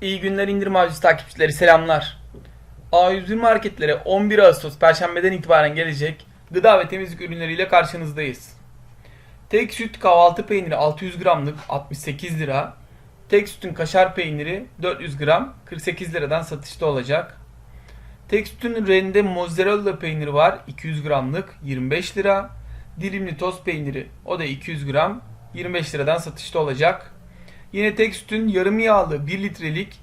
İyi günler indirim avcısı takipçileri selamlar. A101 marketlere 11 Ağustos Perşembeden itibaren gelecek gıda ve temizlik ürünleriyle karşınızdayız. Tek süt kahvaltı peyniri 600 gramlık 68 lira. Tek sütün kaşar peyniri 400 gram 48 liradan satışta olacak. Tek sütün rende mozzarella peyniri var 200 gramlık 25 lira. Dilimli toz peyniri o da 200 gram 25 liradan satışta olacak. Yine tek sütün yarım yağlı 1 litrelik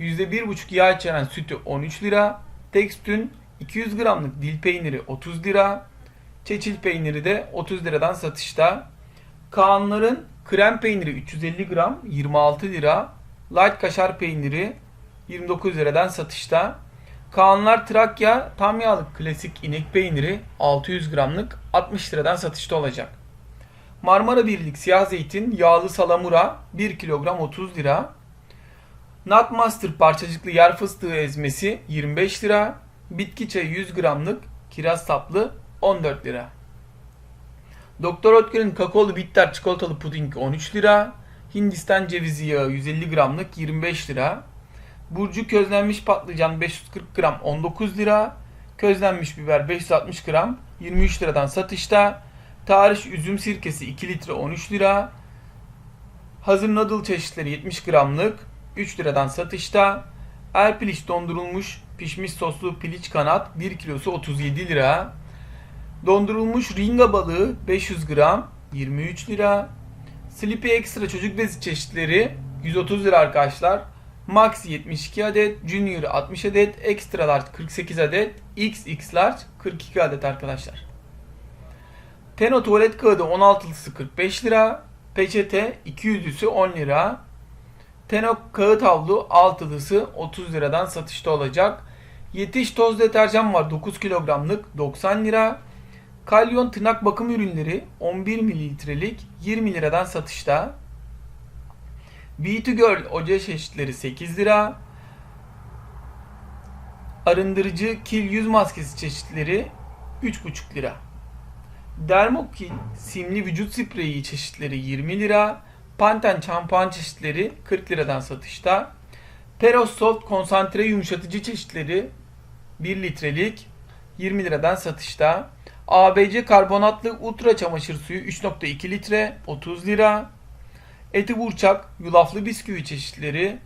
%1,5 yağ içeren sütü 13 lira. Tek sütün 200 gramlık dil peyniri 30 lira. Çeçil peyniri de 30 liradan satışta. Kaanların krem peyniri 350 gram 26 lira. Light kaşar peyniri 29 liradan satışta. Kaanlar Trakya tam yağlı klasik inek peyniri 600 gramlık 60 liradan satışta olacak. Marmara Birlik siyah zeytin yağlı salamura 1 kilogram 30 lira. Nutmaster parçacıklı yer fıstığı ezmesi 25 lira. Bitki çayı 100 gramlık kiraz saplı 14 lira. Doktor Oetker'in kakaolu bitter çikolatalı puding 13 lira. Hindistan cevizi yağı 150 gramlık 25 lira. Burcu közlenmiş patlıcan 540 gram 19 lira. Közlenmiş biber 560 gram 23 liradan satışta. Tarih üzüm sirkesi 2 litre 13 lira. Hazır noodle çeşitleri 70 gramlık 3 liradan satışta. Erpiliç dondurulmuş pişmiş soslu piliç kanat 1 kilosu 37 lira. Dondurulmuş ringa balığı 500 gram 23 lira. Sleepy Extra çocuk bezi çeşitleri 130 lira arkadaşlar. Max 72 adet, Junior 60 adet, Extra Large 48 adet, XX Large 42 adet arkadaşlar. Teno tuvalet kağıdı 16'lısı 45 lira. Peçete 200'lüsü 10 lira. Teno kağıt havlu 6'lısı 30 liradan satışta olacak. Yetiş toz deterjan var 9 kilogramlık 90 lira. Kalyon tırnak bakım ürünleri 11 mililitrelik 20 liradan satışta. B2Girl oje çeşitleri 8 lira. Arındırıcı kil yüz maskesi çeşitleri 3,5 lira. Dermokil simli vücut spreyi çeşitleri 20 lira. Panten şampuan çeşitleri 40 liradan satışta. Peros Soft konsantre yumuşatıcı çeşitleri 1 litrelik 20 liradan satışta. ABC karbonatlı ultra çamaşır suyu 3.2 litre 30 lira. Eti burçak yulaflı bisküvi çeşitleri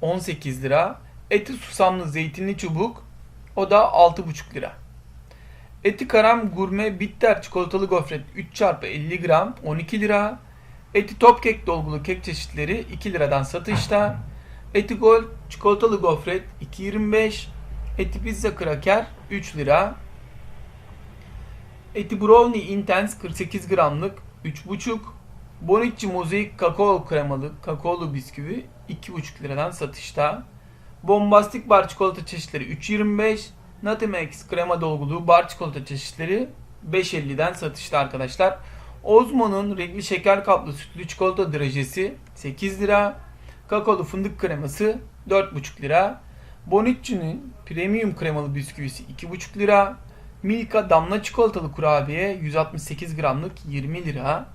18 lira. Eti susamlı zeytinli çubuk o da 6,5 lira. Eti karam gurme bitter çikolatalı gofret 3 çarpı 50 gram 12 lira. Eti top kek dolgulu kek çeşitleri 2 liradan satışta. Eti gol çikolatalı gofret 2.25. Eti pizza kraker 3 lira. Eti brownie intense 48 gramlık 3.5. Bonicci mozaik kakao kremalı kakaolu bisküvi 2.5 liradan satışta. Bombastik bar çikolata çeşitleri 3.25. Nutimex krema dolgulu bar çikolata çeşitleri 5.50'den satışta arkadaşlar. Ozmo'nun renkli şeker kaplı sütlü çikolata drajesi 8 lira. Kakaolu fındık kreması 4,5 lira. Bonicci'nin premium kremalı bisküvisi 2,5 lira. Milka damla çikolatalı kurabiye 168 gramlık 20 lira.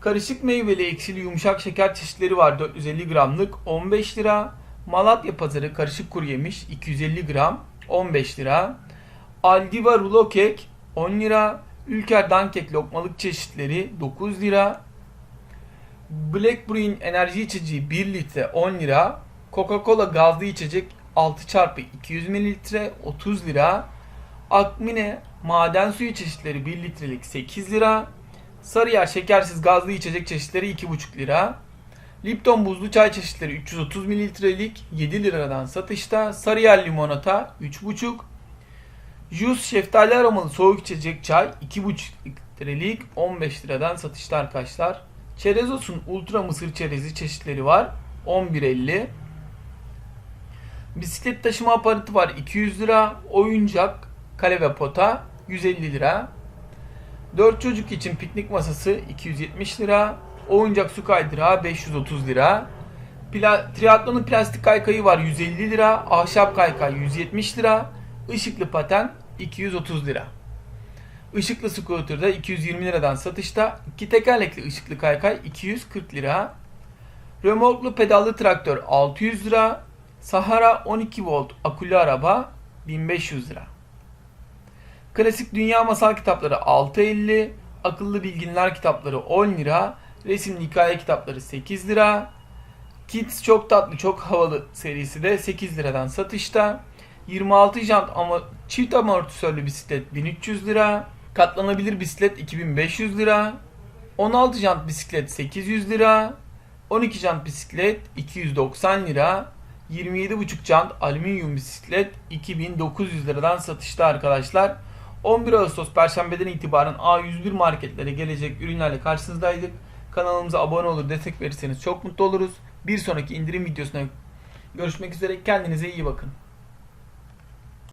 Karışık meyveli eksili yumuşak şeker çeşitleri var 450 gramlık 15 lira. Malatya pazarı karışık kuru yemiş 250 gram 15 lira. Aldiva rulo kek 10 lira. Ülker dankek lokmalık çeşitleri 9 lira. Black Brewing enerji içeceği 1 litre 10 lira. Coca-Cola gazlı içecek 6 çarpı 200 mililitre 30 lira. Akmine maden suyu çeşitleri 1 litrelik 8 lira. Sarıyer şekersiz gazlı içecek çeşitleri 2,5 lira. Lipton buzlu çay çeşitleri 330 mililitrelik 7 liradan satışta. Sarıyer limonata 3,5. Jus şeftali aromalı soğuk içecek çay 2,5 litrelik 15 liradan satışta arkadaşlar. Çerezos'un ultra mısır çerezi çeşitleri var 11.50. Bisiklet taşıma aparatı var 200 lira. Oyuncak kale ve pota 150 lira. 4 çocuk için piknik masası 270 lira. Oyuncak su kaydırağı 530 lira. Pla triatlonun plastik kaykayı var 150 lira. Ahşap kaykay 170 lira. Işıklı paten 230 lira. Işıklı scooter'da 220 liradan satışta. İki tekerlekli ışıklı kaykay 240 lira. Römorklu pedallı traktör 600 lira. Sahara 12 volt akülü araba 1500 lira. Klasik Dünya Masal kitapları 6.50, Akıllı Bilginler kitapları 10 lira, Resimli Hikaye kitapları 8 lira, Kids Çok Tatlı Çok Havalı serisi de 8 liradan satışta. 26 jant ama çift amortisörlü bisiklet 1300 lira, katlanabilir bisiklet 2500 lira, 16 jant bisiklet 800 lira, 12 jant bisiklet 290 lira, 27,5 jant alüminyum bisiklet 2900 liradan satışta arkadaşlar. 11 Ağustos Perşembeden itibaren A101 marketlere gelecek ürünlerle karşınızdaydık. Kanalımıza abone olur, destek verirseniz çok mutlu oluruz. Bir sonraki indirim videosuna görüşmek üzere. Kendinize iyi bakın.